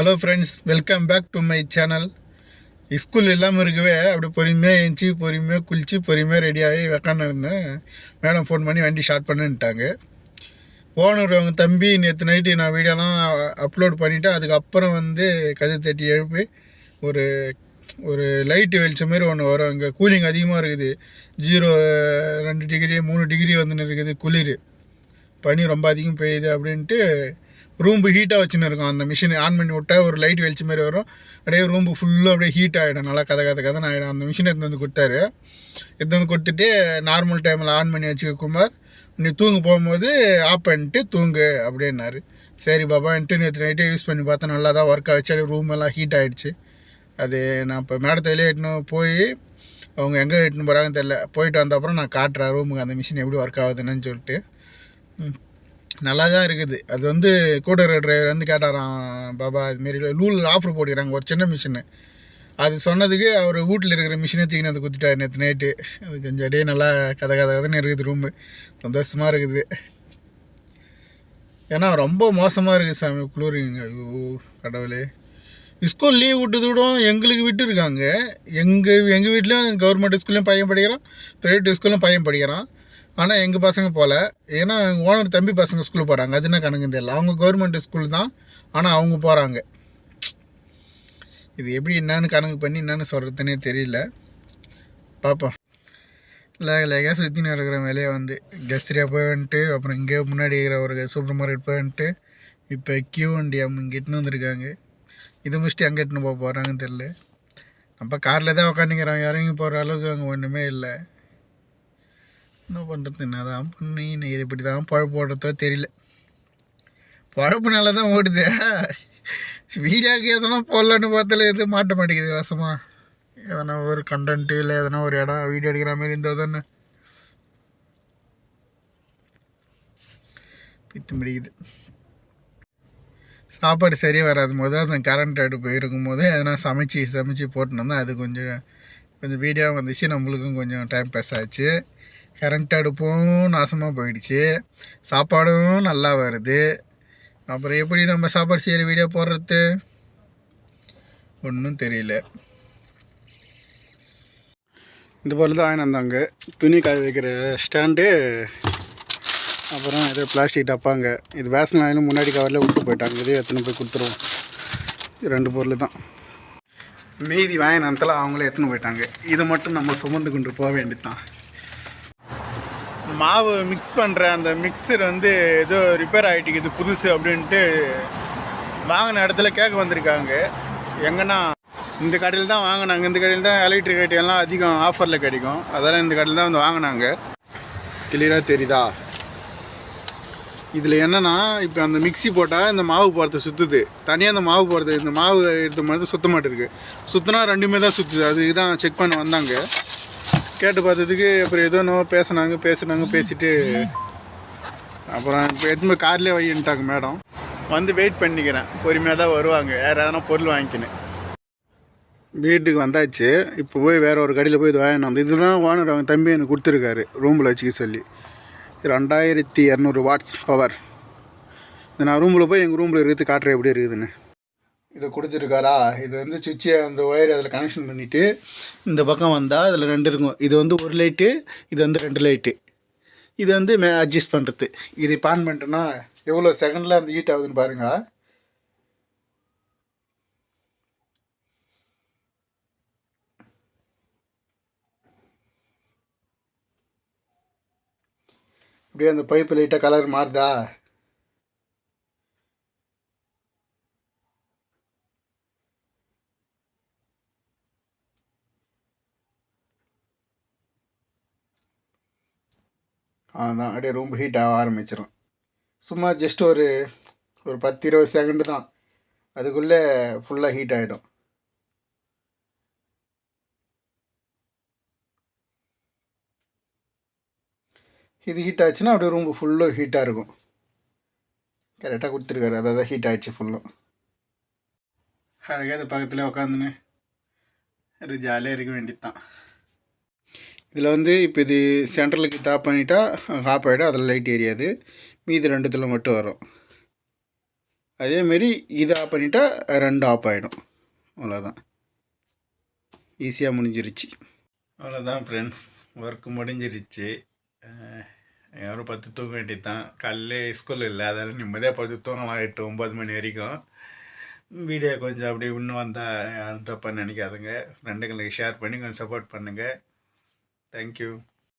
Hello friends welcome back to my channel school இல்லாமல் இருக்கவே அப்படி பொறுமையாக எழுந்துச்சி பொறுமையாக குளித்து பொறுமையாக ரெடியாகி உக்காந்து இருந்தேன். மேடம் ஃபோன் பண்ணி வண்டி ஸ்டார்ட் பண்ணுன்ட்டாங்க. ஓனர் அவங்க தம்பி நேற்று நைட்டு நான் வீடியோலாம் அப்லோட் பண்ணிவிட்டேன் அதுக்கப்புறம் வந்து கதை தட்டி எழுப்பி ஒரு ஒரு லைட்டு வெளிச்ச மாதிரி ஒன்று வரும். இங்கே கூலிங் அதிகமாக இருக்குது. ஜீரோ ரெண்டு டிகிரி மூணு டிகிரி வந்துன்னு இருக்குது குளிர். பனி ரொம்ப அதிகம் பெய்யுது அப்படின்ட்டு ரூம்பு ஹீட்டாக வச்சுன்னு இருக்கும். அந்த மிஷின் ஆன் பண்ணி விட்டா ஒரு லைட் வெளிச்ச மாதிரி வரும். அப்படியே ரூம்பு ஃபுல்லாக அப்படியே ஹீட் ஆகிடும் நல்லா கதை கதை கதை ஆகிடும் அந்த மிஷினை எடுத்து வந்து கொடுத்தாரு. எடுத்து வந்து கொடுத்துட்டு நார்மல் டைமில் ஆன் பண்ணி வச்சுக்க குமார் நீ தூங்க போகும்போது ஆஃப் பண்ணிட்டு தூங்கு அப்படின்னாரு. சரி பாபா நேற்று நைட்டே யூஸ் பண்ணி பார்த்தா நல்லா தான் ஒர்க் ஆச்சு ரூம் எல்லாம் ஹீட் ஆகிடுச்சு அது நான் இப்போ மேடத்திலே எட்டுன்னு போய் அவங்க எங்கே எட்டுன்னு போகிறாங்கன்னு தெரில போயிட்டு வந்த அப்புறம் நான் காட்டுறேன் ரூமுக்கு அந்த மிஷின் எப்படி ஒர்க் ஆகுதுன்னு சொல்லிட்டு. ம். நல்லா தான் இருக்குது. அது வந்து கூட டிரைவர் வந்து கேட்டாராம் பாபா இதுமாரி லூல் ஆஃபர் போட்டுக்கிறாங்க ஒரு சின்ன மிஷினு அது சொன்னதுக்கு அவர் வீட்டில் இருக்கிற மிஷினை தூக்கினு அதை குத்திட்டார் நேற்று நைட்டு அது கொஞ்சம் அப்படியே நல்லா கதை கதை கதைன்னு இருக்குது ரூமு சந்தோஷமாக இருக்குது. ஏன்னா ரொம்ப மோசமாக இருக்குது சாமி குளிருங்க. ஐயோ கடவுளே. ஸ்கூல் லீவ் விட்டது கூட எங்களுக்கு விட்டுருக்காங்க. எங்கள் எங்கள் வீட்லேயும் கவர்மெண்ட் ஸ்கூல்லையும் பையன் படிக்கிறான் ப்ரைவேட் ஸ்கூல்லையும் பையன் படிக்கிறான். ஆனால் எங்கள் பசங்க போகல ஏன்னா ஓனர் தம்பி பசங்க ஸ்கூல் போகிறாங்க அது என்ன கணக்கு தெரியல. அவங்க கவர்மெண்ட் ஸ்கூல் தான். ஆனால் அவங்க போகிறாங்க இது எப்படி என்னன்னு கணக்கு பண்ணி என்னென்னு சொல்கிறதுனே தெரியல. பார்ப்போம் லேக லேகாக சுற்றின்னு இருக்கிற வேலையை வந்து கெஸ்ரியா போய் வந்துட்டு அப்புறம் இங்கே முன்னாடி இருக்கிற ஒரு சூப்பர் மார்க்கெட் போய் வந்துட்டு இப்போ கியூ வண்டியம் இங்கே இட்டுன்னு வந்திருக்காங்க. இது முடிச்சுட்டு எங்கே இட்டுன்னு போக போகிறாங்கன்னு தெரில நம்ம காரில் தான் உக்காந்துக்கிறோம். இறங்கி போகிற அளவுக்கு அங்கே ஒன்றுமே இல்லை. என்ன பண்ணுறது என்ன தான் பண்ணி இது இப்படி தான் பழப்பு ஓடுறதோ தெரியல. பழப்பு நல்லா தான் ஓடுது. வீடியோக்கு எதனா போடலான்னு பார்த்தால எதுவும் மாட்ட மாட்டேங்குது வசமாக எதனா ஒரு கண்டென்ட்டு இல்லை எதனா ஒரு இடம் வீடியோ எடுக்கிற மாதிரி இருந்தால் தானே. பித்து முடிக்குது. சாப்பாடு சரியாக வராது போது அந்த கரண்ட் அடுப்பு இருக்கும்போது எதனா சமைச்சு சமைச்சு போட்டுனோம்னா அது கொஞ்சம் கொஞ்சம் வீடியோ வந்துச்சு நம்மளுக்கும் கொஞ்சம் டைம் பாஸ் ஆச்சு. கரண்ட் அடுப்பும் நாசமாக போயிடுச்சு. சாப்பாடும் நல்லா வருது. அப்புறம் எப்படி நம்ம சாப்பாடு செய்கிற வீடியோ போடுறது? ஒன்றும் தெரியல. இந்த போல் தான் ஆயினம் வந்தாங்க. துணி காய வைக்கிற ஸ்டாண்டு. அப்புறம் இது பிளாஸ்டிக் டப்பாங்க. இது வேசன் ஆயிலும் முன்னாடி கவரில் விட்டு போயிட்டாங்க இதே எத்தனை போய் கொடுத்துருவோம். ரெண்டு பொருள் தான். மீதி வாங்கினத்தில் அவங்களே எடுத்துன்னு போயிட்டாங்க. இது மட்டும் நம்ம சுமந்து கொண்டு போக வேண்டியது தான் மாவு மிக்ஸ் பண்ணுற அந்த மிக்சர் வந்து ஏதோ ரிப்பேர் ஆகிட்டு இது புதுசு அப்படின்ட்டு வாங்கின இடத்துல கேட்க வந்திருக்காங்க. எங்கன்னா இந்த கடையில் தான் வாங்கினாங்க. இந்த கடையில் தான் எலக்ட்ரிக் ஐட்டம்லாம் அதிகம் ஆஃபரில் கிடைக்கும். அதெல்லாம் இந்த கடையில் தான் வந்து வாங்கினாங்க. கிளியராக தெரியுதா? இதில் என்னென்னா இப்போ அந்த மிக்ஸி போட்டால் இந்த மாவு போகிறத சுற்றுது தனியாக அந்த மாவு போகிறது இந்த மாவு எடுத்த மாதிரி சுத்த மாட்டேருக்கு சுற்றினா ரெண்டுமே தான் சுற்றுது அதுக்கு தான் செக் பண்ண வந்தாங்க. கேட்டு பார்த்ததுக்கு அப்புறம் ஏதோ என்னவோ பேசுனாங்க பேசுனாங்க பேசிட்டு அப்புறம் இப்போ எதுவுமே கார்லேயே வைன்ட்டாங்க மேடம் வந்து வெயிட் பண்ணிக்கிறேன். பொறுமையாக தான் வருவாங்க. வேறு எதனா பொருள் வாங்கிக்கினேன். வீட்டுக்கு வந்தாச்சு. இப்போ போய் வேறு ஒரு கடையில் போய் இது வாங்கினோம் வந்து இதுதான் ஓனர் அவங்க தம்பி எனக்கு கொடுத்துருக்காரு ரூமில் வச்சுக்க சொல்லி. ரெண்டாயிரத்தி இரநூறு வாட்ஸ் பவர் இது நான் ரூமில் போய் எங்கள் ரூமில் இருக்கிறது காட்டுற எப்படி இருக்குதுன்னு. இதை கொடுத்துருக்காரா? இது வந்து சுவிட்சை அந்த ஒயர் அதில் கனெக்ஷன் பண்ணிவிட்டு இந்த பக்கம் வந்தால் அதில் ரெண்டு இருக்கும். இது வந்து ஒரு லைட்டு இது வந்து ரெண்டு லைட்டு. இது வந்து மே அட்ஜஸ்ட் பண்ணுறது இது பான் பண்ணிட்டோன்னா எவ்வளோ செகண்டில் அந்த ஹீட் ஆகுதுன்னு பாருங்கள் அப்படியே அந்த பைப்பு லைட்டாக கலர் மாறுதா? அதான் அப்படியே ரொம்ப ஹீட் ஆக ஆரம்பிச்சிடும் சும்மா ஜஸ்ட் ஒரு ஒரு பத்து இருபது செகண்டு தான். அதுக்குள்ளே ஃபுல்லாக ஹீட் ஆகிடும் இது ஹீட் ஆச்சுன்னா அப்படியே ரூம் ஃபுல்லும் ஹீட்டாக இருக்கும். கரெக்டாக கொடுத்துருக்காரு. அதாவது ஹீட் ஆகிடுச்சு ஃபுல்லும் அழகாக அது பக்கத்தில் உக்காந்துன்னு அது ஜாலியாக இருக்க வேண்டியது தான் இதில் வந்து இப்போ இது சென்ட்ரலுக்கு டாப் பண்ணிட்டா ஆஃப் ஆகிடும் அதில் லைட் எரியாது மீதி ரெண்டுத்தில் மட்டும் வரும். அதேமாரி இதை ஆஃப் பண்ணிட்டா ரெண்டு ஆஃப் ஆகிடும் அவ்வளோதான் ஈஸியாக முடிஞ்சிருச்சு. அவ்வளோதான் ஃப்ரெண்ட்ஸ் ஒர்க் முடிஞ்சிருச்சு. யாரும் பத்து தூங்க வேண்டியது தான் காலையில ஸ்கூல் இல்லை. அதெல்லாம் நிம்மதியாக பத்து தூங்கலாம். எட்டு ஒம்பது மணி வரைக்கும். வீடியோ கொஞ்சம் அப்படி இன்னும் வந்தால் யாரும் தப்பாக நினைக்காதுங்க. ஃப்ரெண்டுங்களுக்கு ஷேர் பண்ணி கொஞ்சம் சப்போர்ட் பண்ணுங்கள் Thank you.